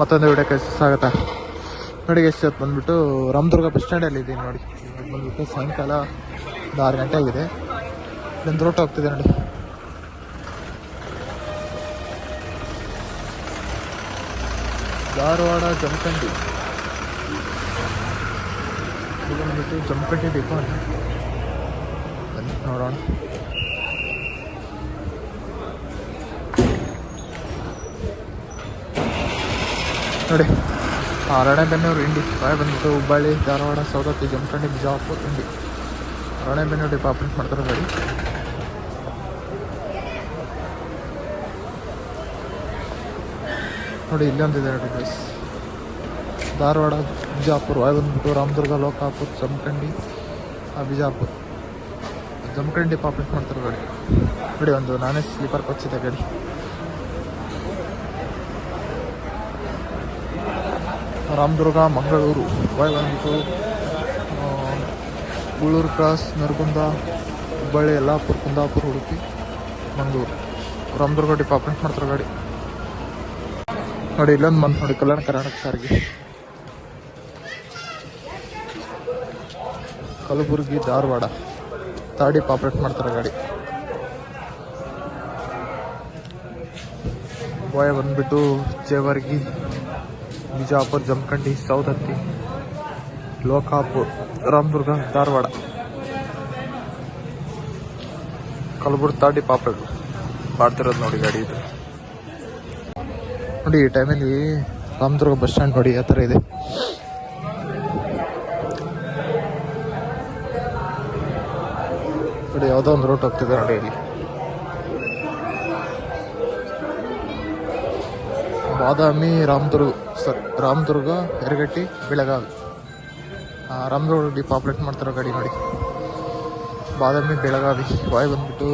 ಮತ್ತೊಂದು ವಿಡಿಯೋಕ್ಕೆ ಸ್ವಾಗತ. ನೋಡಿ ಎಷ್ಟು ಹೊತ್ತು ಬಂದ್ಬಿಟ್ಟು ರಾಮದುರ್ಗ ಬಸ್ ಸ್ಟ್ಯಾಂಡಲ್ಲಿ ಇದ್ದೀನಿ ನೋಡಿ. ಬಂದುಬಿಟ್ಟು ಸಾಯಂಕಾಲ ಒಂದು ಆರು ಗಂಟೆ ಆಗಿದೆ. ಇಲ್ಲೊಂದು ರೋಟ್ ಹೋಗ್ತಿದೆ ನೋಡಿ. ಧಾರವಾಡ ಜಮಖಂಡಿ. ಇದು ಬಂದ್ಬಿಟ್ಟು ಜಮಖಂಡಿ ಡಿಪೋ ನೋಡೋಣ. ನೋಡಿ. ರಾಣೆಬೆನ್ನೂರು ಇಂಡಿ ಬಾಯ್ ಬಂದ್ಬಿಟ್ಟು ಹುಬ್ಬಳ್ಳಿ, ಧಾರವಾಡ ಸೌದತ್ತಿ ಜಮಖಂಡಿ, ಬಿಜಾಪುರ್ ಇಂಡಿ ರಾಣೆಬೆನ್ನೂರು ಬೆನ್ನೂರು ಆಪ್ರೇಟ್ ಮಾಡ್ತಾರೆ ಗಾಡಿ ನೋಡಿ ಇಲ್ಲೊಂದಿದೆ ನೋಡಿ ಬಸ್ ಧಾರವಾಡ, ಬಿಜಾಪುರ ವಾಯ್ ಬಂದ್ಬಿಟ್ಟು ರಾಮದುರ್ಗ, ಲೋಕಾಪುರ್, ಜಮಖಂಡಿ ಬಿಜಾಪುರ. ಜಮಖಂಡಿ ಡಿಪಾರ್ಟ್ಮೆಂಟ್ ಮಾಡ್ತಾರೆ ಗಾಡಿ ನೋಡಿ, ಒಂದು ನಾನೇ ಸ್ಲೀಪರ್ ಕೊಚ್ಚಿದೆ ಗಾಡಿ. ರಾಮದುರ್ಗ, ಮಂಗಳೂರು ವಾಯ್ ಬಂದ್ಬಿಟ್ಟು ಉಳ್ಳೂರು ಕ್ರಾಸ್ ನರಗುಂದ ಹುಬ್ಬಳ್ಳಿ ಯಲ್ಲಾಪುರ ಕುಂದಾಪುರ ಉಡುಪಿ ಮಂಗಳೂರು ರಾಮದುರ್ಗ ಡಿಪಾರ್ಟ್ಮೆಂಟ್ ಮಾಡ್ತಾರೆ ಗಾಡಿ. ನೋಡಿ, ಇಲ್ಲೊಂದು ಮಂತ್ ನೋಡಿ, ಕಲ್ಯಾಣ ಕರ್ನಾಟಕ ಸಾರಿಗೆ. ಕಲಬುರಗಿ, ಧಾರವಾಡ. ತಾಡಿ ಆಪ್ರೇಟ್ ಮಾಡ್ತಾರೆ ಗಾಡಿ. ಬಾಯ್ ಬಂದ್ಬಿಟ್ಟು ಜೇವರ್ಗಿ ಬಿಜಾಪುರ, ಜಮಖಂಡಿ ಸೌದತ್ತಿ ಲೋಕಾಪುರ್, ರಾಮದುರ್ಗ, ಧಾರವಾಡ, ಕಲಬುರ್ಗಿ ತಾಡಿ ಪಾಪ್ರೇಟ್ ಮಾಡ್ತಿರೋದು ನೋಡಿ ಗಾಡಿ ಇದು. ನೋಡಿ, ಈ ಟೈಮಲ್ಲಿ ರಾಮದುರ್ಗ ಬಸ್ ಸ್ಟ್ಯಾಂಡ್ ನೋಡಿ, ಆ ಥರ ಇದೆ. ನೋಡಿ, ಯಾವುದೋ ಒಂದು ರೂಟ್ ಹೋಗ್ತಿದೆ ನೋಡಿ ಇಲ್ಲಿ. Badami Ramdurg sir Ramdurg Yaragatti Belagavi. Ramdurg depot operate ಮಾಡ್ತಿರೋ ಗಾಡಿ ನೋಡಿ. ಬಾದಾಮಿ, ಬೆಳಗಾವಿ. ವಾಯ್ ಬಂದ್ಬಿಟ್ಟು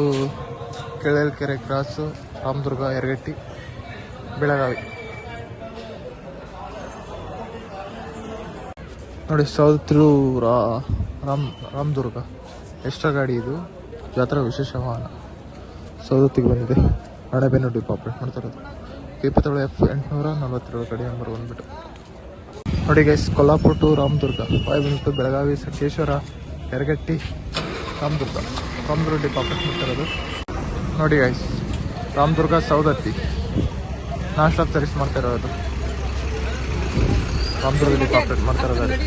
ಕೆಳಲ್ಕೆರೆ ಕ್ರಾಸು ರಾಮದುರ್ಗ ಯರಗಟ್ಟಿ ಬೆಳಗಾವಿ. ನೋಡಿ ಸೌತ್ರು ರಾ, ರಾಮ್, ರಾಮದುರ್ಗ. ಎಕ್ಸ್ಟ್ರಾ ಗಾಡಿ ಇದು. ಜಾತ್ರಾ ವಿಶೇಷ ವಾಹನ. ಸೌದತ್ತಿಗೆ ಬಂದಿದೆ. ಅಣಬೆನ್ನು ಡಿಪ್ ಆಪ್ರೇಟ್ ಮಾಡ್ತಿರೋದು. ಇಪ್ಪತ್ತೇಳು ಎಫ್ ಎಂಟುನೂರ ನಲ್ವತ್ತೇಳು ಕಡೆ ನಂಬರ್ ಬಂದ್ಬಿಟ್ಟು ನೋಡಿ guys Kolhapur to Ramdurg by ಬಂದ್ಬಿಟ್ಟು ಬೆಳಗಾವಿ ಸಂಕೇಶ್ವರ ಯರಗಟ್ಟಿ, ರಾಮದುರ್ಗ. ರಾಮದುರ್ಗ ಡಿಪಾರ್ಟ್ಮೆಂಟ್ ಮಾಡ್ತಿರೋದು ನೋಡಿ guys Ramdurg Saundatti non stop service ಮಾಡ್ತಾ ಇರೋದು. ಡಿಪಾರ್ಟ್ಮೆಂಟ್ ಆಪ್ರೇಟ್ ಮಾಡ್ತಾ ಇರೋ ಗಾಡಿ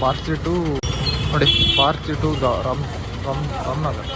ಪಾರ್ಚಿ ಟು, ನೋಡಿ, ಪಾರ್ಚಿ ಟು ರಾಮ್ ರಾಮ್ ರಾಮನಗರ್